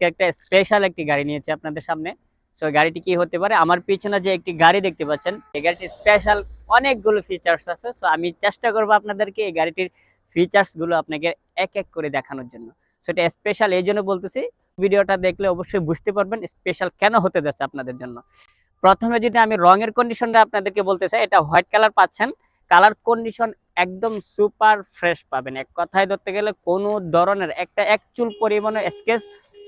আজকে একটা স্পেশাল একটি গাড়ি নিয়েছি আপনাদের সামনে। সো গাড়িটি কি হতে পারে? আমার পিছনে যে একটি গাড়ি দেখতে পাচ্ছেন এই গাড়িটি স্পেশাল অনেকগুলো ফিচার্স আছে। সো আমি চেষ্টা করব আপনাদেরকে এই গাড়িটির ফিচার্সগুলো আপনাকে এক এক করে দেখানোর জন্য। সেটা স্পেশাল এই জন্য বলতেছি, ভিডিওটা দেখলে অবশ্যই বুঝতে পারবেন স্পেশাল কেন হতে যাচ্ছে আপনাদের জন্য। প্রথমে যদি আমি রঙের কন্ডিশনটা আপনাদেরকে বলতে চাই, এটা হোয়াইট কালার পাচ্ছেন। কালার কন্ডিশন একদম সুপার ফ্রেশ পাবেন। এক কথায় ধরতে গেলে কোনো ধরনের একটা এক চুল পরিমাণের স্কেচ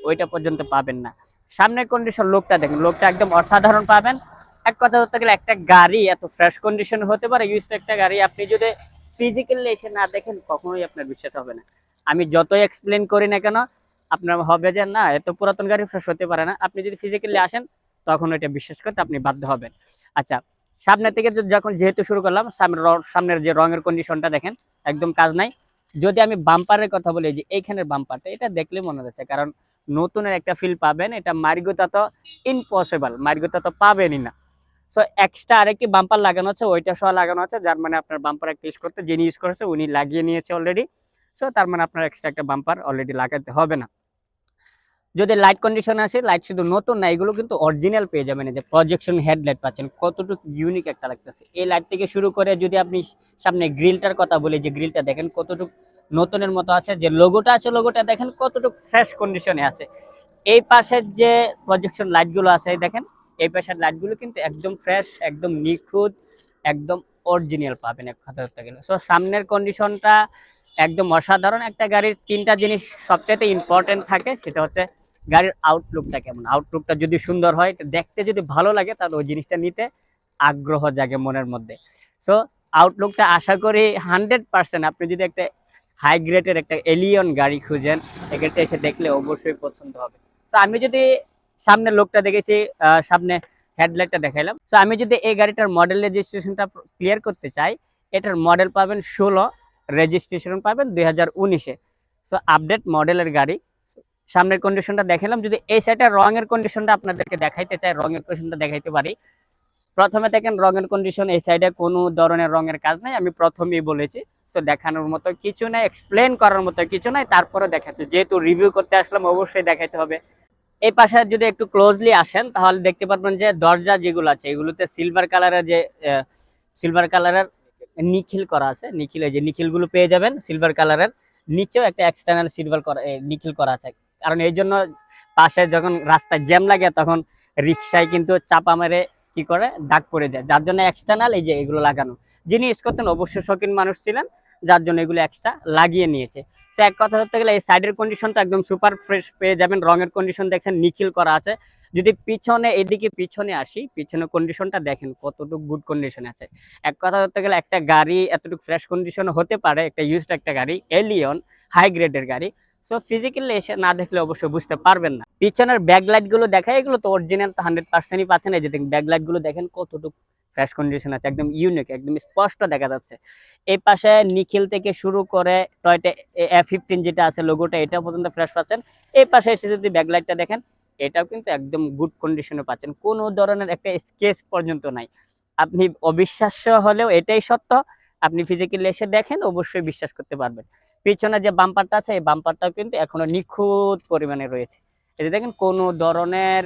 ওইটা পর্যন্ত পাবেন না। সামনের কন্ডিশন লোকটা দেখেন, লোকটা একদম অসাধারণ পাবেন। এক কথা ধরতে গেলে একটা গাড়ি এত ফ্রেশ কন্ডিশন হতে পারে ইউজ একটা গাড়ি, আপনি যদি ফিজিক্যালি এসে না দেখেন, কখনোই আপনার বিশ্বাস হবে না। আমি যতই এক্সপ্লেন করি না কেন, আপনার হবে যে না, এত পুরাতন গাড়ি ফ্রেশ হতে পারে না। আপনি যদি ফিজিক্যালি আসেন, তখন ওইটা বিশ্বাস করতে আপনি বাধ্য হবেন। আচ্ছা সামনের থেকে যখন যেহেতু শুরু করলাম সামনের সামনের যে রঙের কন্ডিশনটা দেখেন, একদম কাজ নাই। যদি আমি বাম্পারের কথা বলি যে এইখানের বাম্পারটা এটা দেখলে মনে যাচ্ছে কারণ নতুনের একটা ফিল পাবেন। এটা মার্গোতা তো ইম্পসিবল মার্গোতা তো পাবেনই না। সো এক্সট্রা আরেকটি বাম্পার লাগানো আছে, ওইটা সহ লাগানো আছে, যার মানে আপনার বাম্পার একটা ইউজ করতে, যিনি ইউজ করেছে, উনি লাগিয়ে নিয়েছে অলরেডি সো তার মানে আপনার এক্সট্রা একটা বাম্পার অলরেডি লাগাতে হবে না। যদি লাইট কন্ডিশন আসে লাইট শুধু নতুন না, এগুলো কিন্তু অরিজিনাল পেয়ে যাবেন। যে প্রজেকশন হেডলাইট পাচ্ছেন, কতটুকু ইউনিক একটা লাগতেছে। এই লাইট থেকে শুরু করে যদি আপনি সামনে গ্রিলটার কথা বলি, যে গ্রিলটা দেখেন কতটুকু নতুনের মতো আছে, যে লোগোটা আছে লোগোটা দেখেন কতটুকু ফ্রেশ কন্ডিশনে আছে। এই পাশের যে প্রজেকশন লাইটগুলো আছে দেখেন, এই পাশের লাইটগুলো কিন্তু একদম ফ্রেশ একদম নিখুঁত, একদম অরিজিনাল পাবেন এক কথা ধরতে গেলে। সো সামনের কন্ডিশনটা একদম অসাধারণ একটা গাড়ির তিনটা জিনিস সবচেয়ে ইম্পর্টেন্ট থাকে, সেটা হচ্ছে গাড়ির আউটলুকটা কেমন। আউটলুকটা যদি সুন্দর হয়, দেখতে যদি ভালো লাগে, তাহলে ওই জিনিসটা নিতে আগ্রহ জাগে মনের মধ্যে। সো আউটলুকটা আশা করি হান্ড্রেড পার্সেন্ট আপনি যদি একটা হাই গ্রেডের একটা এলিয়ন গাড়ি খুঁজেন, এক্ষেত্রে এসে দেখলে অবশ্যই পছন্দ হবে। তো আমি যদি সামনে লোকটা দেখেছি সামনে হেডলাইটটা দেখাইলাম। তো আমি যদি এই গাড়িটার মডেল রেজিস্ট্রেশনটা ক্লিয়ার করতে চাই, এটার মডেল পাবেন ষোলো রেজিস্ট্রেশন পাবেন দুই হাজার উনিশে। সো আপডেট মডেলের গাড়ি। সামনের কন্ডিশনটা দেখালাম যদি এই সাইডের রঙের কন্ডিশনটা আপনাদেরকে দেখাইতে চাই, রঙের কন্ডিশনটা দেখাইতে পারি। প্রথমে দেখেন রঙের কন্ডিশন এই সাইডে কোনো ধরনের রঙের কাজ নাই, আমি প্রথমেই বলেছি। সো দেখানোর মতো কিছু নাই এক্সপ্লেন করার মতো কিছু নাই তারপরে দেখাচ্ছে। যেহেতু রিভিউ করতে আসলাম, অবশ্যই দেখাইতে হবে। এই পাশে যদি একটু ক্লোজলি আসেন, তাহলে দেখতে পারবেন যে দরজা যেগুলো আছে, এগুলোতে সিলভার কালারের যে সিলভার কালারের নিখিল করা আছে। নিখিল যে নিখিলগুলো পেয়ে যাবেন সিলভার কালারের নিচেও একটা এক্সটার্নাল সিলভার করা নিখিল করা আছে। কারণ এই জন্য পাশে যখন রাস্তায় জ্যাম লাগে, তখন রিক্সায় কিন্তু চাপা মেরে কি করে? দাগ পড়ে যায়। যার জন্য এক্সটার্নাল এই যে এগুলো লাগানো। যিনি করতেন অবশ্যই শৌখিন মানুষ ছিলেন যার জন্য এগুলো এক্সট্রা লাগিয়ে নিয়েছে। সো এক কথা ধরতে গেলে এই সাইডের কন্ডিশনটা একদম সুপার ফ্রেশ পেয়ে যাবেন। রঙের কন্ডিশন দেখছেন, নিখিল করা আছে। যদি পিছনে, এদিকে পিছনে আসি পিছনে কন্ডিশনটা দেখেন কতটুকু গুড কন্ডিশন আছে। এক কথা ধরতে গেলে একটা গাড়ি এতটুকু ফ্রেশ কন্ডিশন হতে পারে, একটা ইউজড একটা গাড়ি এলিয়ন হাই গ্রেডের গাড়ি। সো ফিজিক্যালি এসে না দেখলে অবশ্যই বুঝতে পারবেন না। পিছনের ব্যাকলাইটগুলো দেখা এগুলো তো অরিজিনাল তো হান্ড্রেড পার্সেন্টই পাচ্ছেন। এই যে দেখেন ব্যাকলাইটগুলো দেখেন কতটুকু ফ্রেশ কন্ডিশন আছে, একদম ইউনিক একদম স্পষ্ট দেখা যাচ্ছে। এই পাশে নিখিল থেকে শুরু করে টয়টা এ ফিফটিন যেটা আছে লোগোটা এটা পর্যন্ত ফ্রেশ পাচ্ছেন। এই পাশে এসে যদি ব্যাকলাইটটা দেখেন, এটাও কিন্তু একদম গুড কন্ডিশনে পাচ্ছেন। কোনো ধরনের একটা স্কেচ পর্যন্ত নাই। আপনি অবিশ্বাস্য হলেও এটাই সত্য, আপনি ফিজিক্যালি এসে দেখেন, অবশ্যই বিশ্বাস করতে পারবেন। পিছনে যে বাম্পারটা আছে, এই বাম্পারটাও কিন্তু এখনও নিখুঁত পরিমাণে রয়েছে। যে দেখেন, কোনো ধরনের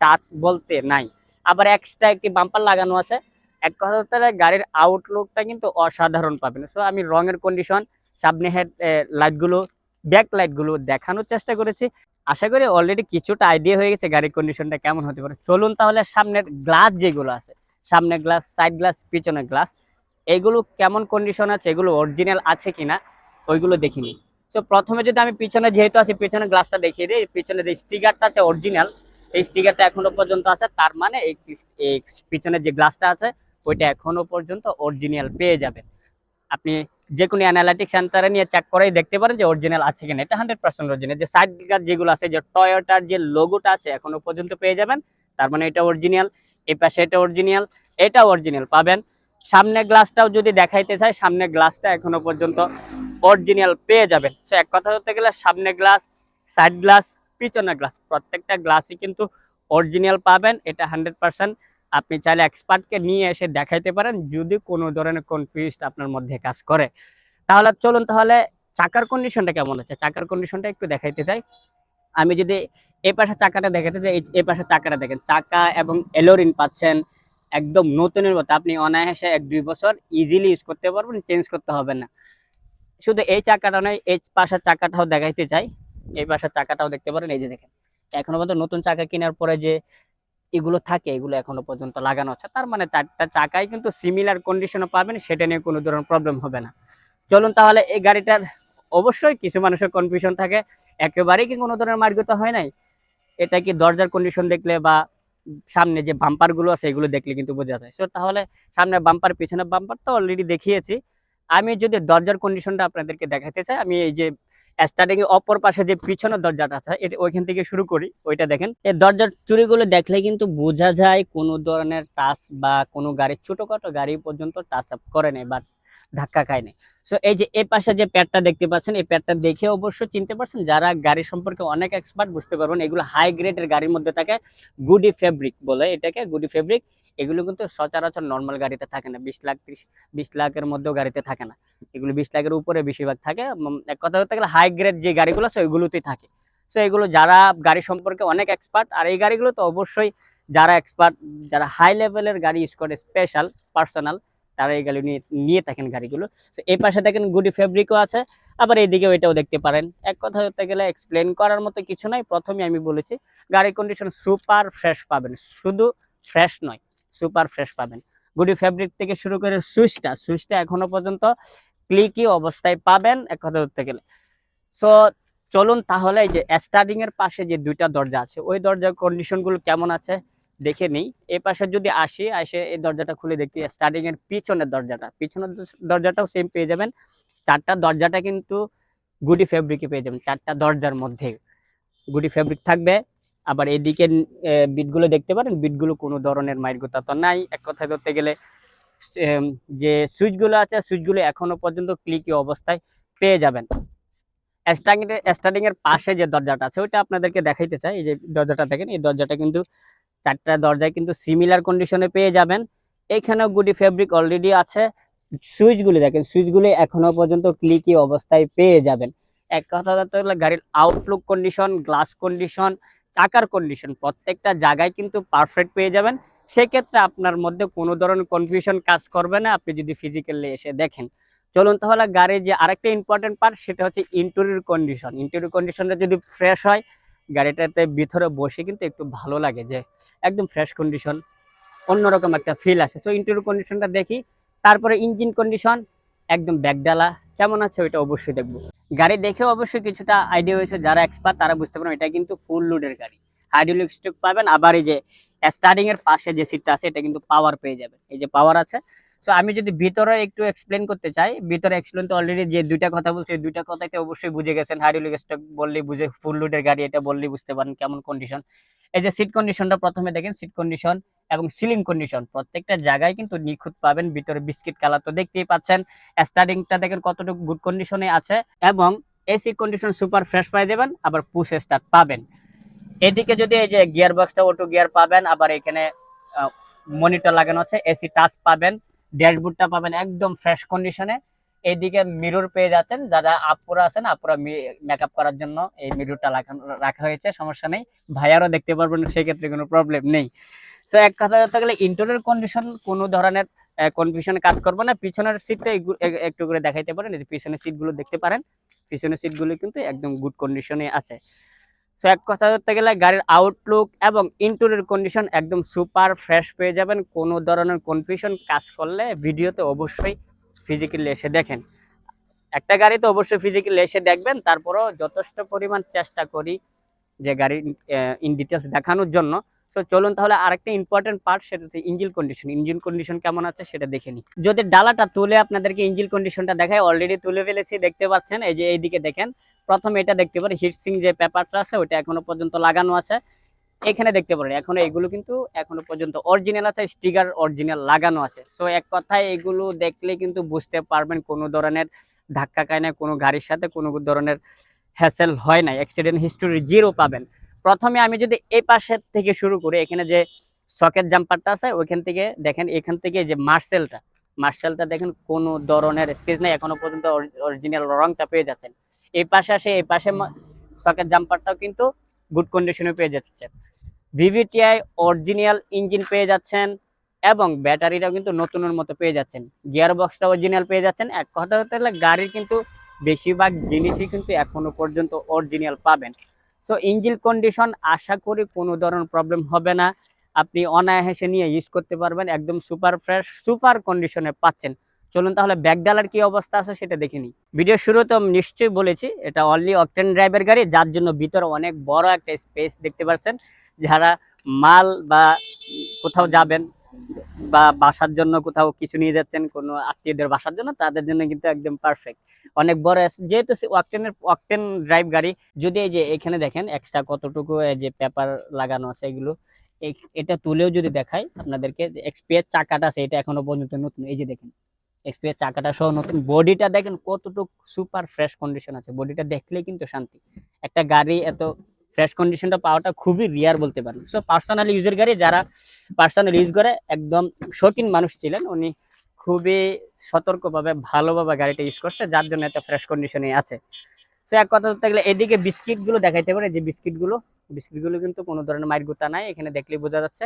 টাচ বলতে নাই। আবার এক্সট্রা একটি বাম্পার লাগানো আছে। এক কথা গাড়ির আউটলুকটা কিন্তু অসাধারণ পাবেন। সো আমি রঙের কন্ডিশন সামনে হেড লাইটগুলো ব্যাক লাইটগুলো দেখানোর চেষ্টা করেছি। আশা করি অলরেডি কিছুটা আইডিয়া হয়ে গেছে গাড়ির কন্ডিশনটা কেমন হতে পারে। চলুন তাহলে সামনের গ্লাস যেগুলো আছে, সামনে গ্লাস সাইড গ্লাস পিছনে গ্লাস এগুলো কেমন কন্ডিশন আছে, এগুলো অরিজিনাল আছে কিনা, ওইগুলো দেখিনি সো প্রথমে যদি আমি পিছনে যেহেতু আছি, পিছনে গ্লাসটা দেখিয়ে দিই, পিছনে যে স্টিকারটা আছে অরিজিনাল এই স্টিকারটা এখনও পর্যন্ত আছে, তার মানে এই এই পিছনে যে গ্লাসটা আছে, ওইটা এখনও পর্যন্ত অরিজিনাল পেয়ে যাবেন। আপনি যে কোনো অ্যানালাইটিক সেন্টারে নিয়ে চেক করেই দেখতে পারেন যে অরিজিনাল আছে কিনা। এটা হান্ড্রেড পার্সেন্ট অরিজিনাল যে সাইড গার্ড যেগুলো আছে, যে টয়োটার যে লোগোটা আছে, এখনও পর্যন্ত পেয়ে যাবেন। তার মানে এটা অরিজিনাল এই পাশে এটা অরিজিনাল এটা অরিজিনাল পাবেন। সামনে গ্লাসটাও যদি দেখাইতে চাই, সামনে গ্লাসটা এখনও পর্যন্ত অরিজিনাল পেয়ে যাবেন। সো এক কথা বলতে গেলে সামনে গ্লাস সাইড গ্লাস পিছনে গ্লাস প্রত্যেকটা গ্লাসই কিন্তু অরিজিনাল পাবেন, এটা হান্ড্রেড পার্সেন্ট আপনি চাইলে এক্সপার্টকে নিয়ে এসে দেখাইতে পারেন, যদি কোনো ধরনের কনফিউজ আপনার মধ্যে কাজ করে। তাহলে চলুন তাহলে চাকার কন্ডিশনটা কেমন আছে? চাকার কন্ডিশনটা একটু দেখাইতে চাই। আমি যদি এই পাশে চাকাটা দেখাতে চাই, এই পাশে চাকাটা দেখেন, চাকা এবং এলোরিন পাচ্ছেন একদম নতুনের মতো। আপনি অনায়াসে এক, দুই বছর ইজিলি ইউজ করতে পারবেন চেঞ্জ করতে হবে না। শুধু এই চাকাটা নয়, এই পাশের চাকাটাও দেখাইতে চাই। এই পাশের চাকাটাও দেখতে পারেন, এই যে দেখেন। এখনও পর্যন্ত নতুন চাকা কেনার পরে যে এগুলো থাকে, এগুলো এখনও পর্যন্ত লাগানো আছে। তার মানে চারটা চাকাই কিন্তু সিমিলার কন্ডিশনে পাবেন, সেটা নিয়ে কোনো ধরনের প্রবলেম হবে না। চলুন তাহলে এই গাড়িটার অবশ্যই কিছু মানুষের কনফিউশন থাকে। একেবারেই কি কোনো ধরনের মার্গতা হয় নাই? এটা কি দরজার কন্ডিশন দেখলে বা সামনে যে বাম্পারগুলো আছে, এগুলো দেখলে কিন্তু বোঝা যায়। সো তাহলে সামনে বাম্পার পিছনে বাম্পার তো অলরেডি দেখিয়েছি। আমি যদি দরজার কন্ডিশনটা আপনাদেরকে দেখাতে চাই, আমি এই যে স্টার্টিং এর অপর পাশে যে পিছনের দরজাটা আছে, এটা ওইখান থেকে শুরু করি। ওইটা দেখেন, এই দরজার চুরিগুলো দেখলে কিন্তু বোঝা যায় কোনো ধরনের টাচ বা কোনো গাড়ি, ছোটখাটো গাড়ি পর্যন্ত টাচ আপ করে নেই বা ধাক্কা খায়নি সো এই যে এই পাশে যে প্যাডটা দেখতে পাচ্ছেন, এই প্যাডটা দেখে অবশ্যই চিনতে পারছেন, যারা গাড়ি সম্পর্কে অনেক এক্সপার্ট বুঝতে পারবেন, এগুলো হাই গ্রেডের গাড়ির মধ্যে থাকে গুডি ফেব্রিক বলে এটাকে গুডি ফেব্রিক এগুলো কিন্তু সচরাচর নর্মাল গাড়িতে থাকে না, বিশ লাখ ত্রিশ, বিশ লাখের মধ্যেও গাড়িতে থাকে না। এগুলো বিশ লাখের উপরে বেশিরভাগ থাকে। এক কথা বলতে গেলে হাই গ্রেড যে গাড়িগুলো আছে, ওইগুলোতেই থাকে। সো এগুলো যারা গাড়ি সম্পর্কে অনেক এক্সপার্ট আর এই গাড়িগুলো তো অবশ্যই যারা এক্সপার্ট যারা হাই লেভেলের গাড়ি ইউজ করে স্পেশাল পার্সোনাল তারা এই নিয়ে নিয়ে থাকেন গাড়িগুলো। So, এই পাশে দেখেন গুডি ফেব্রিকও আছে। আবার এইদিকে ওইটাও দেখতে পারেন। এক কথা বলতে গেলে এক্সপ্লেন করার মতো কিছু নাই। প্রথমে আমি বলেছি গাড়ির কন্ডিশন সুপার ফ্রেশ পাবেন। শুধু ফ্রেশ নয় সুপার ফ্রেশ পাবেন। গুডি ফেব্রিক থেকে শুরু করে সুইচটা সুইচটা এখনও পর্যন্ত ক্লিকি অবস্থায় পাবেন এক কথা ধরতে গেলে। সো চলুন তাহলে যে স্টার্টিং এর পাশে যে দুইটা দরজা আছে ওই দরজার কন্ডিশনগুলো কেমন আছে? দেখে নিই। এই পাশে যদি আসি আসে এই দরজাটা খুলে দেখি স্টার্টিং এর পিছনের দরজাটা। পিছনের দরজাটাও সেম পেয়ে যাবেন। চারটা দরজাটা কিন্তু গুডি ফেব্রিকে পেয়ে যাবেন, চারটা দরজার মধ্যে। গুডি ফেব্রিক থাকবে। আবার এদিকে বিটগুলো দেখতে পারেন? বিটগুলো কোনো ধরনের মাইরগোতা তো নাই। এক কথায় ধরতে গেলে যে সুইচগুলো আছে সুইচগুলো এখনও পর্যন্ত ক্লিকি অবস্থায় পেয়ে যাবেন। স্টার্টিং স্টার্টিং এর পাশে যে দরজাটা আছে, ওইটা আপনাদেরকে দেখাইতে চাই। এই যে দরজাটা দেখেন, এই দরজাটা কিন্তু চারটা দরজায় কিন্তু সিমিলার কন্ডিশনে পেয়ে যাবেন। এইখানেও গুডি ফেব্রিক অলরেডি আছে। সুইচগুলি দেখেন, সুইচগুলি এখনও পর্যন্ত ক্লিকি অবস্থায় পেয়ে যাবেন। এক কথা গাড়ির আউটলুক কন্ডিশন গ্লাস কন্ডিশন চাকার কন্ডিশন প্রত্যেকটা জায়গায় কিন্তু পারফেক্ট পেয়ে যাবেন। সেক্ষেত্রে আপনার মধ্যে কোনো ধরনের কনফিউশন কাজ করবে না, আপনি যদি ফিজিক্যালি এসে দেখেন। চলুন তাহলে গাড়ির যে আরেকটা ইম্পর্টেন্ট পার্ট সেটা হচ্ছে ইন্টেরিয়র কন্ডিশন ইন্টেরিয়র কন্ডিশনটা যদি ফ্রেশ হয় গাড়িটাতে ভিতরে বসে কিন্তু একটু ভালো লাগে যে একদম ফ্রেশ কন্ডিশন অন্যরকম একটা ফিল আসে। সো ইন্টেরিয়র কন্ডিশনটা দেখি, তারপরে ইঞ্জিন কন্ডিশন একদম ব্যাকডালা কেমন আছে ওইটা অবশ্যই দেখব। গাড়ি দেখে অবশ্যই কিছুটা আইডিয়া হয়েছে, যারা এক্সপার্ট তারা বুঝতে পারেন এটা কিন্তু ফুল লোডের গাড়ি। হাইড্রোলিক স্ট্রোক পাবেন, আবার এই যে স্টার্টিং এর পাশে যে সিটটা আছে, এটা কিন্তু পাওয়ার পেয়ে যাবেন। এই যে পাওয়ার আছে সো আমি যদি ভিতরে একটু এক্সপ্লেন করতে চাই, ভিতরে এক্সপ্লেন তো অলরেডি যে দুইটা কথা বলছি দুইটা কথাতে অবশ্যই বুঝে গেছেন। হাইড্রোলিক স্ট্রোক বললেই বুঝে ফুল লোডের গাড়ি এটা বললেই বুঝতে পারেন কেমন কন্ডিশন এই যে সিট কন্ডিশনটা প্রথমে দেখেন সিট কন্ডিশন এবং সিলিং কন্ডিশন প্রত্যেকটা জায়গায় কিন্তু নিখুঁত পাবেন, ভিতরে বিস্কিট কালার তো দেখতেই পাচ্ছেন। স্টার্টিংটা দেখেন কতটুকু গুড কন্ডিশনে আছে এবং এসি কন্ডিশন সুপার ফ্রেশ পাই যাবেন, আবার পুশ স্টার্ট পাবেন। এদিকে যদি এই যে গিয়ার বক্সটা অটো গিয়ার পাবেন, আবার এখানে মনিটর লাগানো আছে এসি টাচ পাবেন। ড্যাশবোর্ডটা পাবেন একদম ফ্রেশ কন্ডিশনে এইদিকে মিরর পেয়ে যাচ্ছেন, যারা আপুরা আছেন, আপুরা মেকআপ করার জন্য এই মিররটা রাখা হয়েছে, সমস্যা নেই। ভাইয়ারও দেখতে পারবেন, সেক্ষেত্রে কোনো প্রবলেম নেই। সো এক কথা বলতে গেলে ইন্টেরিয়র কন্ডিশন কোনো ধরনের কনফিউশনে কাজ করবে না। পিছনের সিটটা একটু করে দেখাইতে পারেন পিছনের সিটগুলো দেখতে পারেন। পিছনের সিটগুলো কিন্তু একদম গুড কন্ডিশনে আছে। সো এক কথা বলতে গেলে গাড়ির আউটলুক এবং ইন্টেরিয়র কন্ডিশন একদম সুপার ফ্রেশ পেয়ে যাবেন। কোনো ধরনের কনফিউশন কাজ করলে ভিডিওতে অবশ্যই ফিজিক্যালি এসে দেখেন। একটা গাড়ি তো অবশ্যই ফিজিক্যালি এসে দেখবেন, তারপরও যথেষ্ট পরিমাণ চেষ্টা করি যে গাড়ি ইন ডিটেলস দেখানোর জন্য। সো চলুন তাহলে আরেকটা ইম্পর্টেন্ট পার্ট সেটা হচ্ছে ইঞ্জিন কন্ডিশন ইঞ্জিন কন্ডিশন কেমন আছে সেটা দেখে নিই। যদি ডালাটা তুলে আপনাদেরকে ইঞ্জিন কন্ডিশনটা দেখায় অলরেডি তুলে ফেলেছি, দেখতে পাচ্ছেন? এই যে এইদিকে দেখেন প্রথমে এটা দেখতে পারেন হিটসিং যে পেপারটা আছে ওটা এখনও পর্যন্ত লাগানো আছে। এখানে দেখতে পারেন, এখনও এগুলো কিন্তু এখনও পর্যন্ত অরিজিনাল আছে স্টিকার অরিজিনাল লাগানো আছে। সো এক কথায় এগুলো দেখলে কিন্তু বুঝতে পারবেন কোনো ধরনের ধাক্কা খায় না, কোনো গাড়ির সাথে কোনো ধরনের হ্যাসেল হয় না অ্যাক্সিডেন্ট হিস্টোরি জিরো পাবেন। প্রথমে আমি যদি এই পাশের থেকে শুরু করি, এখানে যে সকেট জাম্পারটা আছে, ওইখান থেকে দেখেন, এখান থেকে যে মার্সেলটা মার্সেলটা দেখেন কোনো ধরনের স্কেচ নেই, এখনও পর্যন্ত অরিজিনাল রংটা পেয়ে যাচ্ছেন। এই পাশে আসে, এই পাশে সকেট জাম্পারটাও কিন্তু গুড কন্ডিশনে পেয়ে যাচ্ছেন। ভিভিটিআই অরিজিনাল ইঞ্জিন পেয়ে যাচ্ছেন এবং ব্যাটারিটাও কিন্তু নতুনের মতো পেয়ে যাচ্ছেন। গিয়ার বক্সটা অরিজিনাল পেয়ে যাচ্ছেন। এক কথা হতে গেলে গাড়ির কিন্তু বেশিরভাগ জিনিসই কিন্তু এখনও পর্যন্ত অরিজিনাল পাবেন। সো ইঞ্জিন কন্ডিশন আশা করি কোনো ধরনের প্রবলেম হবে না। আপনি অনায়াসে নিয়ে ইউজ করতে পারবেন। একদম সুপার ফ্রেশ সুপার কন্ডিশনে পাচ্ছেন। চলুন তাহলে ব্যাকডালার কি অবস্থা আছে সেটা দেখে নিই। ভিডিও শুরুতে আমি নিশ্চয়ই বলেছি, এটা অনলি অকটেন ড্রাইভের গাড়ি, যার জন্য ভিতরে অনেক বড় একটা স্পেস দেখতে পাচ্ছেন। যারা মাল বা কোথাও যাবেন বা বাসার জন্য কোথাও কিছু নিয়ে যাচ্ছেন, কোনো আত্মীয়দের বাসার জন্য, তাদের জন্য কিন্তু একদম পারফেক্ট অনেক বড় যেহেতু অকটেনের অকটেন ড্রাইভ গাড়ি, যদি এই যে এখানে দেখেন এক্সট্রা কতটুকু যে পেপার লাগানো আছে এগুলো এটা তুলেও যদি দেখাই, আপনাদেরকে এক্সপিএস চাকাটা আছে, এটা এখনও পর্যন্ত নতুন। এই যে দেখেন এক্সপিএস চাকাটা সহ নতুন বডিটা দেখেন কতটুকু সুপার ফ্রেশ কন্ডিশন আছে। বডিটা দেখলেই কিন্তু শান্তি। একটা গাড়ি এত ফ্রেশ কন্ডিশনটা পাওয়াটা খুবই রিয়ার বলতে পারেন। সো পার্সোনাল ইউজের গাড়ি যারা পার্সোনাল ইউজ করে, একদম শৌখিন মানুষ ছিলেন, উনি খুবই সতর্কভাবে, ভালোভাবে গাড়িটা ইউজ করছে, যার জন্য এত ফ্রেশ কন্ডিশনে আছে। সো এক কথা বলতে গেলে এদিকে বিস্কিটগুলো দেখাইতে পারে, যে বিস্কিটগুলো বিস্কিটগুলো কিন্তু কোনো ধরনের মাইর গুতা নাই, এখানে দেখলেই বোঝা যাচ্ছে।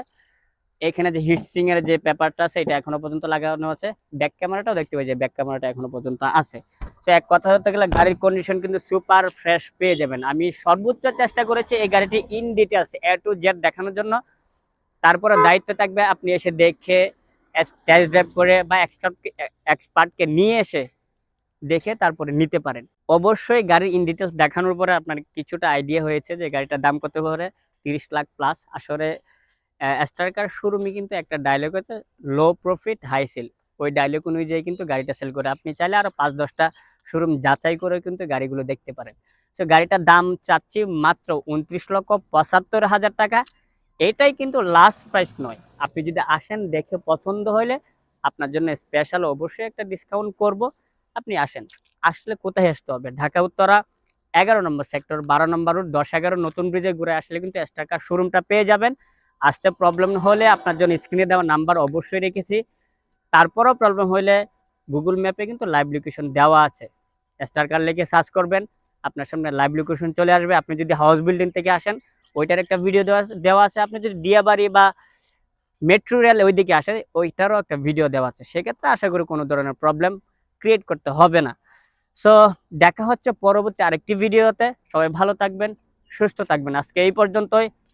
এখানে যে হিটসিং এর যে পেপারটা আছে, এটা এখনও পর্যন্ত লাগানো আছে। ব্যাক ক্যামেরাটাও দেখতে পাই যে ব্যাক ক্যামেরাটা এখনও পর্যন্ত আছে। তো এক কথা বলতে গেলে গাড়ির কন্ডিশন কিন্তু সুপার ফ্রেশ পেয়ে যাবেন। আমি সর্বোচ্চ চেষ্টা করেছি এই গাড়িটি in details A to Z দেখানোর জন্য। তারপরে দায়িত্ব থাকবে আপনি এসে দেখে টেস্ট ড্রাইভ করে বা এক্সপার্টকে নিয়ে এসে দেখে তারপরে নিতে পারেন। অবশ্যই গাড়ির ইন ডিটেলস দেখানোর পরে আপনার কিছুটা আইডিয়া হয়েছে যে গাড়িটার দাম কত পারে তিরিশ লাখ প্লাস আসলে স্টারকার শোরুমে কিন্তু একটা ডায়লগ আছে লো প্রফিট হাই সেল ওই ডায়লগ অনুযায়ী কিন্তু গাড়িটা সেল করে। আপনি চাইলে আরও পাঁচ, দশটা শোরুম যাচাই করে কিন্তু গাড়িগুলো দেখতে পারেন। সো গাড়িটার দাম চাচ্ছি মাত্র উনত্রিশ লক্ষ পঁচাত্তর হাজার টাকা। এটাই কিন্তু লাস্ট প্রাইস নয়। আপনি যদি আসেন দেখে পছন্দ হলে আপনার জন্য স্পেশাল অবশ্যই একটা ডিসকাউন্ট করব। আপনি আসেন। আসলে কোথায় আসতে হবে? ঢাকা, উত্তরা, এগারো নম্বর সেক্টর বারো নম্বর রোড দশ, এগারো, নতুন ব্রিজে ঘুরে আসলে কিন্তু স্টারকার শোরুমটা পেয়ে যাবেন। আসতে প্রবলেম হলে আপনার জন্য স্ক্রিনে দেওয়া নাম্বার অবশ্যই রেখেছি। তারপরও প্রবলেম হলে গুগল ম্যাপে কিন্তু লাইভ লোকেশন দেওয়া আছে। স্টার কার লিখে সার্চ করবেন, আপনার সামনে লাইভ লোকেশন চলে আসবে। আপনি যদি হাউস বিল্ডিং থেকে আসেন, ওইটার একটা ভিডিও দেওয়া দেওয়া আছে। আপনি যদি ডিয়াবাড়ি বা মেট্রো রেল ওইদিকে আসে ওইটারও একটা ভিডিও দেওয়া আছে। সেক্ষেত্রে আশা করি কোনো ধরনের প্রবলেম ক্রিয়েট করতে হবে না। সো দেখা হচ্ছে পরবর্তী আরেকটি ভিডিওতে সবাই ভালো থাকবেন, সুস্থ থাকবেন। আজকে এই পর্যন্তই।